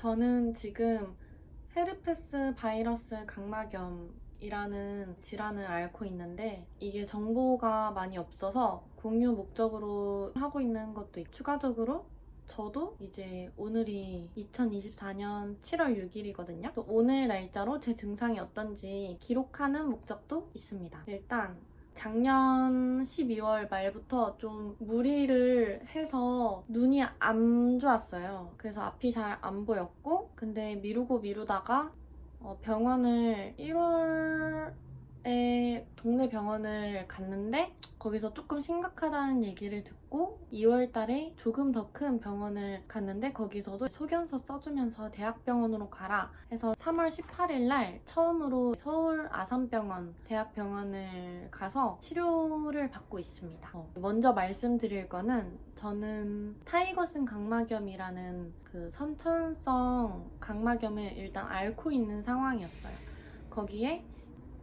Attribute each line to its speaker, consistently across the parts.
Speaker 1: 저는 지금 헤르페스 바이러스 각막염이라는 질환을 앓고 있는데 이게 정보가 많이 없어서 공유 목적으로 하고 있는 것도 있고 추가적으로 저도 이제 오늘이 2024년 7월 6일이거든요. 오늘 날짜로 제 증상이 어떤지 기록하는 목적도 있습니다. 일단 작년 12월 말부터 좀 무리를 해서 눈이 안 좋았어요. 그래서 앞이 잘 안 보였고, 근데 미루고 미루다가 어, 병원을 1월 에 동네 병원을 갔는데 거기서 조금 심각하다는 얘기를 듣고 2월 달에 조금 더 큰 병원을 갔는데 거기서도 소견서 써주면서 대학병원으로 가라 해서 3월 18일 날 처음으로 서울 아산병원 대학병원을 가서 치료를 받고 있습니다. 어, 먼저 말씀드릴 거는 저는 타이거슨 각막염이라는 그 선천성 각막염을 일단 앓고 있는 상황이었어요. 거기에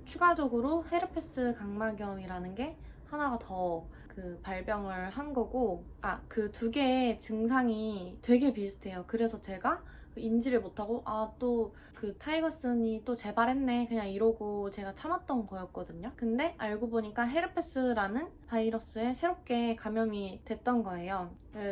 Speaker 1: 추가적으로 헤르페스 각막염이라는 게 하나가 더 그 발병을 한 거고 아 그 두 개의 증상이 되게 비슷해요. 그래서 제가 인지를 못하고 아 또그 타이거슨이 또 재발했네 그냥 이러고 제가 참았던 거였거든요. 근데 알고 보니까 헤르페스라는 바이러스에 새롭게 감염이 됐던 거예요.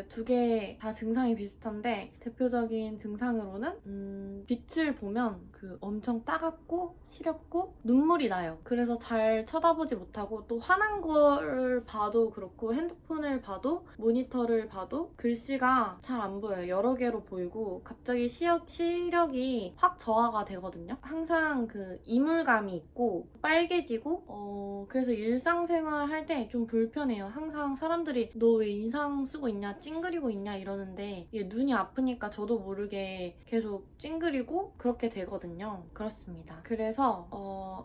Speaker 1: 두 개 다 증상이 비슷한데 대표적인 증상으로는 음, 빛을 보면 그 엄청 따갑고 시렵고 눈물이 나요. 그래서 잘 쳐다보지 못하고 또 화난 걸 봐도 그렇고 핸드폰을 봐도 모니터를 봐도 글씨가 잘 안 보여요. 여러 개로 보이고 갑자기 시력, 시력이 확 저 하가 되거든요. 항상 그 이물감이 있고 빨개지고 어, 그래서 일상생활 할 때 좀 불편해요. 항상 사람들이 너 왜 인상 쓰고 있냐 찡그리고 있냐 이러는데 눈이 아프니까 저도 모르게 계속 찡그리고 그렇게 되거든요. 그렇습니다. 그래서 어,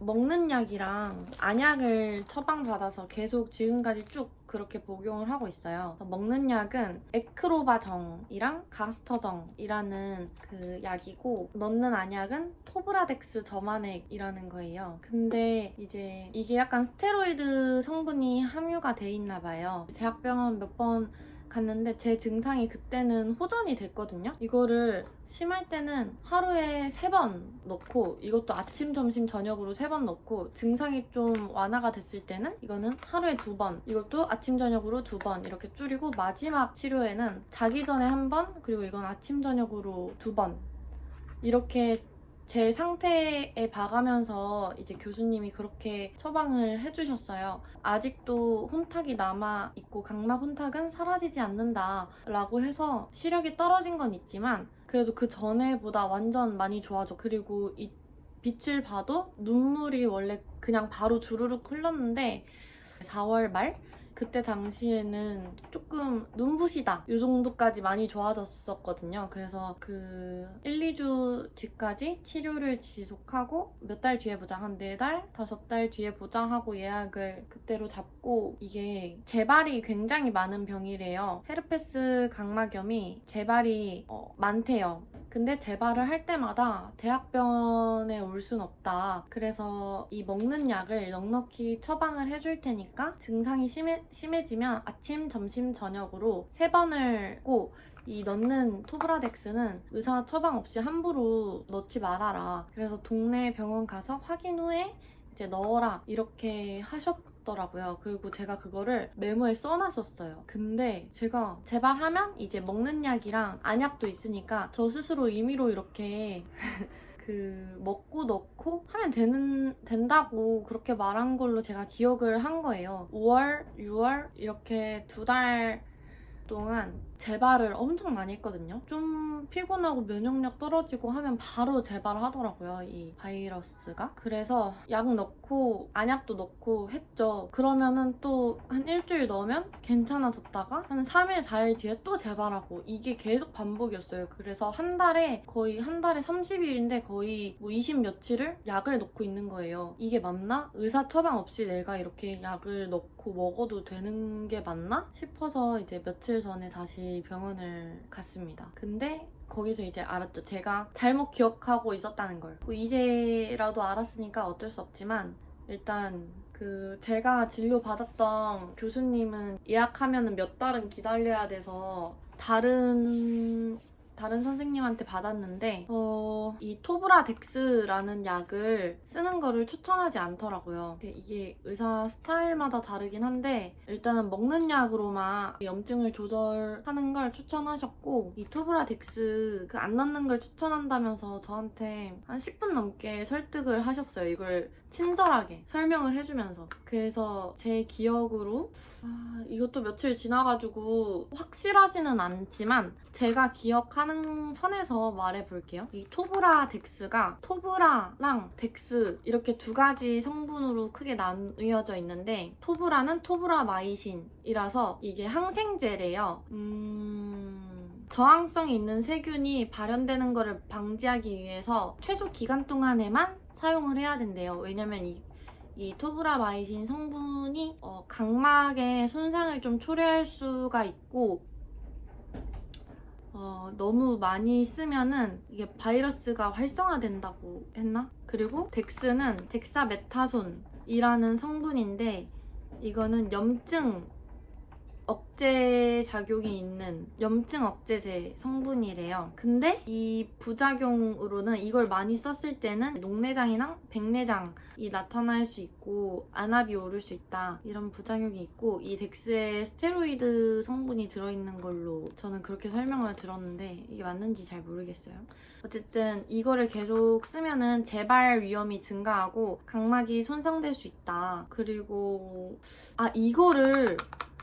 Speaker 1: 먹는 약이랑 안약을 처방받아서 계속 지금까지 쭉 그렇게 복용을 하고 있어요. 먹는 약은 에크로바정이랑 가스터정이라는 그 약이고 넣는 안약은 토브라덱스 저만액이라는 거예요. 근데 이제 이게 약간 스테로이드 성분이 함유가 돼 있나 봐요. 대학병원 몇번 갔는데 제 증상이 그때는 호전이 됐거든요. 이거를 심할 때는 하루에 세 번 넣고 이것도 아침, 점심, 저녁으로 세 번 넣고 증상이 좀 완화가 됐을 때는 이거는 하루에 두 번, 이것도 아침, 저녁으로 두 번 이렇게 줄이고 마지막 치료에는 자기 전에 한 번, 그리고 이건 아침, 저녁으로 두 번 이렇게 제 상태에 봐가면서 이제 교수님이 그렇게 처방을 해주셨어요. 아직도 혼탁이 남아 있고 각막 혼탁은 사라지지 않는다라고 해서 시력이 떨어진 건 있지만 그래도 그 전에보다 완전 많이 좋아져. 그리고 이 빛을 봐도 눈물이 원래 그냥 바로 주르륵 흘렀는데 4월 말 그때 당시에는 조금 눈부시다 이 정도까지 많이 좋아졌었거든요. 그래서 그 1, 2주 뒤까지 치료를 지속하고 몇 달 뒤에 보자 한 4달, 5달 뒤에 보자 하고 예약을 그때로 잡고 이게 재발이 굉장히 많은 병이래요. 헤르페스 각막염이 재발이 어, 많대요. 근데 재발을 할 때마다 대학병원에 올 순 없다. 그래서 이 먹는 약을 넉넉히 처방을 해줄 테니까 증상이 심해, 심해지면 아침, 점심, 저녁으로 세 번을 꼭 이 넣는 토브라덱스는 의사 처방 없이 함부로 넣지 말아라. 그래서 동네 병원 가서 확인 후에 이제 넣어라. 이렇게 하셨 더라고요. 그리고 제가 그거를 메모에 써놨었어요. 근데 제가 재발하면 이제 먹는 약이랑 안약도 있으니까 저 스스로 임의로 이렇게 그 먹고 넣고 하면 되는 된다고 그렇게 말한 걸로 제가 기억을 한 거예요. 5월, 6월 이렇게 두 달 동안 재발을 엄청 많이 했거든요. 좀 피곤하고 면역력 떨어지고 하면 바로 재발하더라고요, 이 바이러스가. 그래서 약 넣고 안약도 넣고 했죠. 그러면은 또 한 일주일 넣으면 괜찮아졌다가 한 3일, 4일 뒤에 또 재발하고 이게 계속 반복이었어요. 그래서 한 달에 거의 한 달에 30일인데 거의 뭐 20 며칠을 약을 넣고 있는 거예요. 이게 맞나? 의사 처방 없이 내가 이렇게 약을 넣고 먹어도 되는 게 맞나? 싶어서 이제 며칠 전에 다시 병원을 갔습니다. 근데 거기서 이제 알았죠. 제가 잘못 기억하고 있었다는 걸. 뭐 이제라도 알았으니까 어쩔 수 없지만 일단 그 제가 진료 받았던 교수님은 예약하면 몇 달은 기다려야 돼서 다른 다른 선생님한테 받았는데 어, 이 토브라덱스라는 약을 쓰는 거를 추천하지 않더라고요. 이게 의사 스타일마다 다르긴 한데 일단은 먹는 약으로만 염증을 조절하는 걸 추천하셨고 이 토브라덱스 그 안 넣는 걸 추천한다면서 저한테 한 10분 넘게 설득을 하셨어요. 이걸 친절하게 설명을 해주면서 그래서 제 기억으로 아, 이것도 며칠 지나가지고 확실하지는 않지만 제가 기억하는 선에서 말해볼게요. 이 토브라 덱스가 토브라랑 덱스 이렇게 두 가지 성분으로 크게 나뉘어져 있는데 토브라는 토브라 마이신이라서 이게 항생제래요. 음... 저항성이 있는 세균이 발현되는 것을 방지하기 위해서 최소 기간 동안에만 사용을 해야 된대요. 왜냐면 이, 이 토브라마이신 성분이 어, 각막의 손상을 좀 초래할 수가 있고 어, 너무 많이 쓰면은 이게 바이러스가 활성화된다고 했나? 그리고 덱스는 덱사메타손이라는 성분인데 이거는 염증 억제 작용이 있는 염증 억제제 성분이래요. 근데 이 부작용으로는 이걸 많이 썼을 때는 녹내장이나 백내장이 나타날 수 있고 안압이 오를 수 있다. 이런 부작용이 있고 이 덱스에 스테로이드 성분이 들어있는 걸로 저는 그렇게 설명을 들었는데 이게 맞는지 잘 모르겠어요. 어쨌든 이거를 계속 쓰면은 재발 위험이 증가하고 각막이 손상될 수 있다. 그리고 아 이거를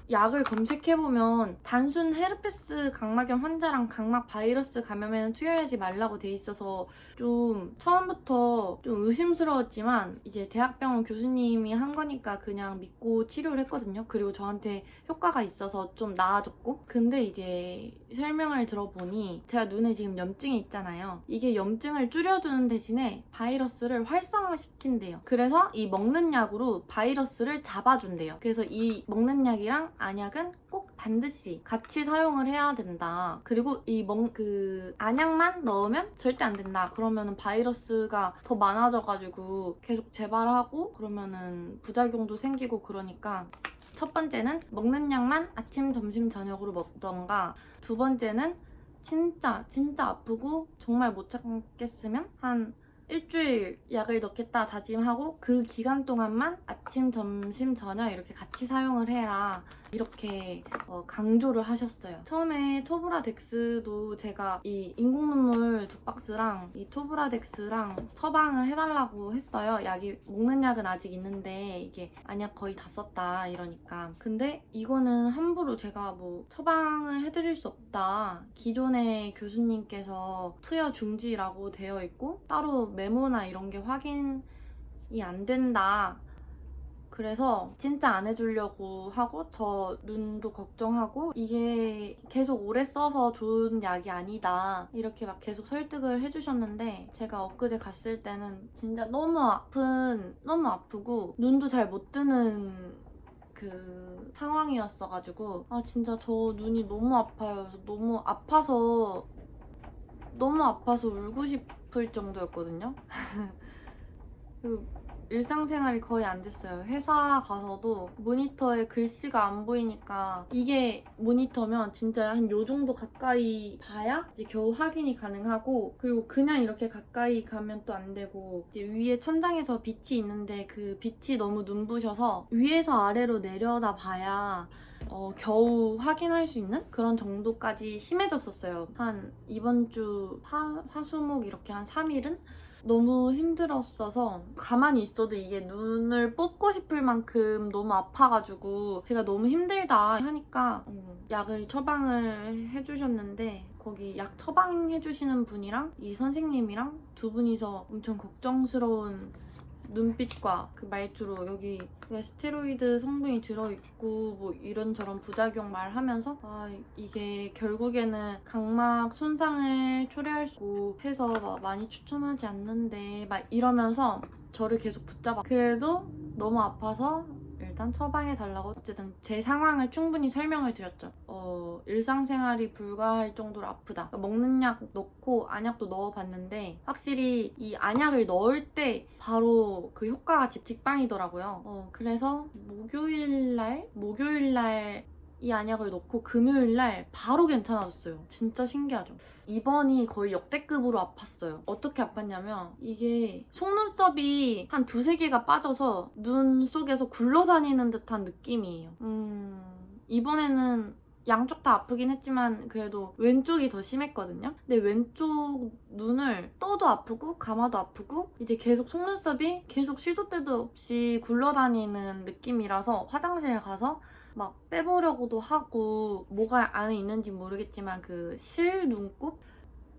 Speaker 1: 약을 검색해보면 단순 헤르페스 각막염 환자랑 각막 바이러스 감염에는 투여하지 말라고 돼 있어서 좀 처음부터 좀 의심스러웠지만 이제 대학병원 교수님이 한 거니까 그냥 믿고 치료를 했거든요. 그리고 저한테 효과가 있어서 좀 나아졌고 근데 이제 설명을 들어보니 제가 눈에 지금 염증이 있잖아요. 이게 염증을 줄여주는 대신에 바이러스를 활성화시킨대요. 그래서 이 먹는 약으로 바이러스를 잡아준대요. 그래서 이 먹는 약이랑 안약은 꼭 반드시 같이 사용을 해야 된다. 그리고 이 먹, 그, 안약만 넣으면 절대 안 된다. 그러면은 바이러스가 더 많아져가지고 계속 재발하고 그러면은 부작용도 생기고 그러니까 첫 번째는 먹는 약만 아침, 점심, 저녁으로 먹던가 두 번째는 진짜 진짜 아프고 정말 못 참겠으면 한 일주일 약을 넣겠다 다짐하고 그 기간 동안만 아침, 점심, 저녁 이렇게 같이 사용을 해라 이렇게 어, 강조를 하셨어요. 처음에 토브라덱스도 제가 이 인공눈물 두 박스랑 이 토브라덱스랑 처방을 해달라고 했어요. 약이 먹는 약은 아직 있는데 이게 안약 거의 다 썼다 이러니까 근데 이거는 함부로 제가 뭐 처방을 해드릴 수 없다. 기존의 교수님께서 투여 중지라고 되어 있고 따로 메모나 이런 게 확인 이 안 된다. 그래서 진짜 안 해주려고 하고 저 눈도 걱정하고 이게 계속 오래 써서 좋은 약이 아니다 이렇게 막 계속 설득을 해주셨는데 제가 엊그제 갔을 때는 진짜 너무 아픈 너무 아프고 눈도 잘 못 뜨는 그 상황이었어가지고 아 진짜 저 눈이 너무 아파요. 너무 아파서 너무 아파서 울고 싶을 정도였거든요 일상생활이 거의 안 됐어요. 회사 가서도 모니터에 글씨가 안 보이니까 이게 모니터면 진짜 한 요 정도 가까이 봐야 이제 겨우 확인이 가능하고 그리고 그냥 이렇게 가까이 가면 또 안 되고 이제 위에 천장에서 빛이 있는데 그 빛이 너무 눈부셔서 위에서 아래로 내려다 봐야 어, 겨우 확인할 수 있는 그런 정도까지 심해졌었어요. 한 이번 주 화, 화수목 이렇게 한 3일은 너무 힘들었어서 가만히 있어도 이게 눈을 뽑고 싶을 만큼 너무 아파가지고 제가 너무 힘들다 하니까 음, 약을 처방을 해주셨는데 거기 약 처방해주시는 분이랑 이 선생님이랑 두 분이서 엄청 걱정스러운 눈빛과 그 말투로 여기 스테로이드 성분이 들어있고 뭐 이런저런 부작용 말하면서 아 이게 결국에는 각막 손상을 초래할 수 해서 막 많이 추천하지 않는데 막 이러면서 저를 계속 붙잡아. 그래도 너무 아파서 일단 처방해 달라고 어쨌든 제 상황을 충분히 설명을 드렸죠. 어, 일상생활이 불가할 정도로 아프다. 그러니까 먹는 약 넣고 안약도 넣어봤는데 확실히 이 안약을 넣을 때 바로 그 효과가 직- 직방이더라고요. 어, 그래서 목요일 날 목요일 날 이 안약을 넣고 금요일날 바로 괜찮아졌어요. 진짜 신기하죠? 이번이 거의 역대급으로 아팠어요. 어떻게 아팠냐면 이게 속눈썹이 한 두세 개가 빠져서 눈 속에서 굴러다니는 듯한 느낌이에요. 음, 이번에는 양쪽 다 아프긴 했지만 그래도 왼쪽이 더 심했거든요. 근데 왼쪽 눈을 떠도 아프고 감아도 아프고 이제 계속 속눈썹이 계속 시도 때도 없이 굴러다니는 느낌이라서 화장실 가서 막 빼보려고도 하고 뭐가 안에 있는지 모르겠지만 그 실 눈곱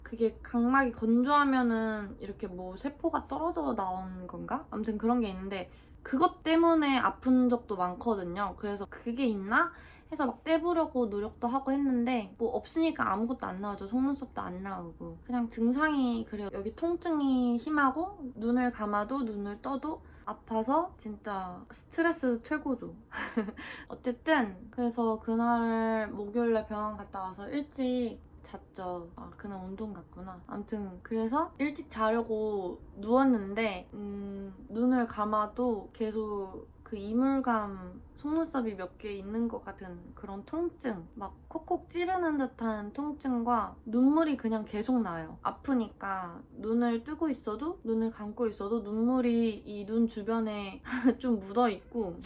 Speaker 1: 그게 각막이 건조하면은 이렇게 뭐 세포가 떨어져 나온 건가? 아무튼 그런 게 있는데 그것 때문에 아픈 적도 많거든요. 그래서 그게 있나 해서 막 떼보려고 노력도 하고 했는데 뭐 없으니까 아무것도 안 나오죠. 속눈썹도 안 나오고 그냥 증상이 그래요. 여기 통증이 심하고 눈을 감아도 눈을 떠도 아파서 진짜 스트레스 최고죠. 어쨌든 그래서 그날 목요일날 병원 갔다 와서 일찍 잤죠. 아 그날 운동 갔구나. 아무튼 그래서 일찍 자려고 누웠는데 음, 눈을 감아도 계속 그 이물감 속눈썹이 몇 개 있는 것 같은 그런 통증 막 콕콕 찌르는 듯한 통증과 눈물이 그냥 계속 나요. 아프니까 눈을 뜨고 있어도 눈을 감고 있어도 눈물이 이 눈 주변에 좀 묻어 있고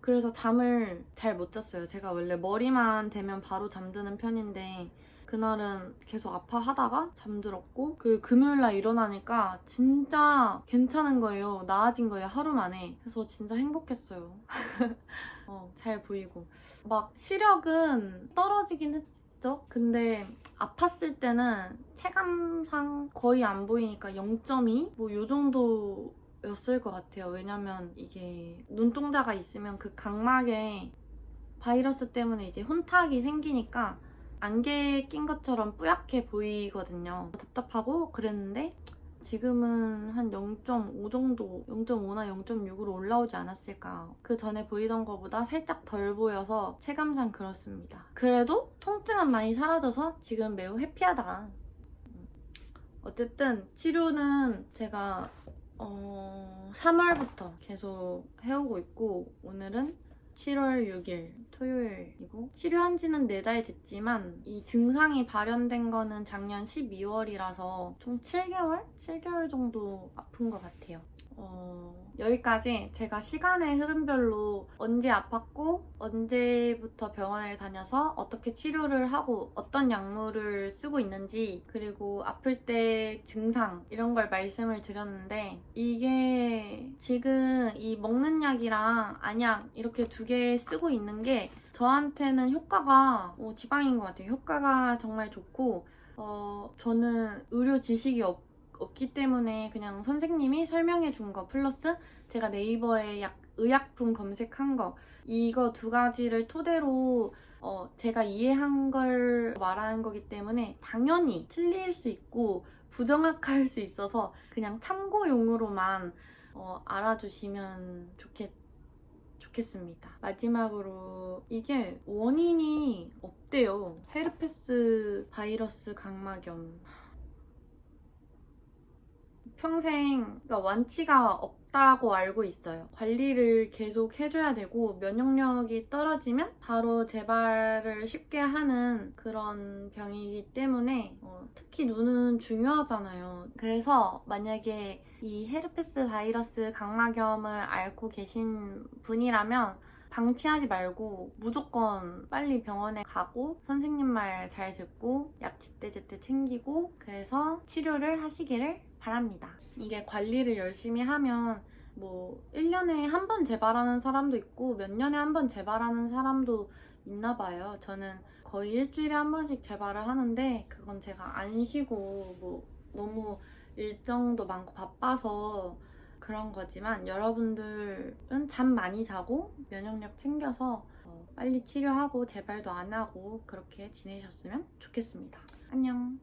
Speaker 1: 그래서 잠을 잘 못 잤어요. 제가 원래 머리만 대면 바로 잠드는 편인데 그날은 계속 아파하다가 잠들었고 그 금요일날 일어나니까 진짜 괜찮은 거예요. 나아진 거예요. 하루 만에. 그래서 진짜 행복했어요. 어, 잘 보이고. 막 시력은 떨어지긴 했죠. 근데 아팠을 때는 체감상 거의 안 보이니까 0.2? 뭐 요 정도 였을 것 같아요. 왜냐면 이게 눈동자가 있으면 그 각막에 바이러스 때문에 이제 혼탁이 생기니까 안개 낀 것처럼 뿌옇게 보이거든요. 답답하고 그랬는데 지금은 한 0.5 정도, 0.5나 0.6으로 올라오지 않았을까. 그 전에 보이던 것보다 살짝 덜 보여서 체감상 그렇습니다. 그래도 통증은 많이 사라져서 지금 매우 해피하다. 어쨌든 치료는 제가 어, 3월부터 계속 해오고 있고 오늘은 7월 6일 토요일이고 치료한 지는 4달 됐지만 이 증상이 발현된 거는 작년 12월이라서 총 7개월? 7개월 정도 아픈 것 같아요. 어, 여기까지 제가 시간의 흐름별로 언제 아팠고 언제부터 병원을 다녀서 어떻게 치료를 하고 어떤 약물을 쓰고 있는지 그리고 아플 때 증상 이런 걸 말씀을 드렸는데 이게 지금 이 먹는 약이랑 안약 이렇게 두 개 쓰고 있는 게 저한테는 효과가 어, 지방인 것 같아요. 효과가 정말 좋고 어, 저는 의료 지식이 없 없기 때문에 그냥 선생님이 설명해 준 거 플러스 제가 네이버에 약, 의약품 검색한 거 이거 두 가지를 토대로 어, 제가 이해한 걸 말하는 거기 때문에 당연히 틀릴 수 있고 부정확할 수 있어서 그냥 참고용으로만 어, 알아주시면 좋겠, 좋겠습니다. 마지막으로 이게 원인이 없대요. 헤르페스 바이러스 각막염. 평생 그러니까 완치가 없다고 알고 있어요. 관리를 계속 해줘야 되고 면역력이 떨어지면 바로 재발을 쉽게 하는 그런 병이기 때문에 어, 특히 눈은 중요하잖아요. 그래서 만약에 이 헤르페스 바이러스 각막염을 앓고 계신 분이라면 방치하지 말고 무조건 빨리 병원에 가고 선생님 말 잘 듣고 약 제때제때 챙기고 그래서 치료를 하시기를 바랍니다. 이게 관리를 열심히 하면 뭐 1년에 한 번 재발하는 사람도 있고 몇 년에 한 번 재발하는 사람도 있나 봐요. 저는 거의 일주일에 한 번씩 재발을 하는데 그건 제가 안 쉬고 뭐 너무 일정도 많고 바빠서 그런 거지만 여러분들은 잠 많이 자고 면역력 챙겨서 어, 빨리 치료하고 재발도 안 하고 그렇게 지내셨으면 좋겠습니다. 안녕.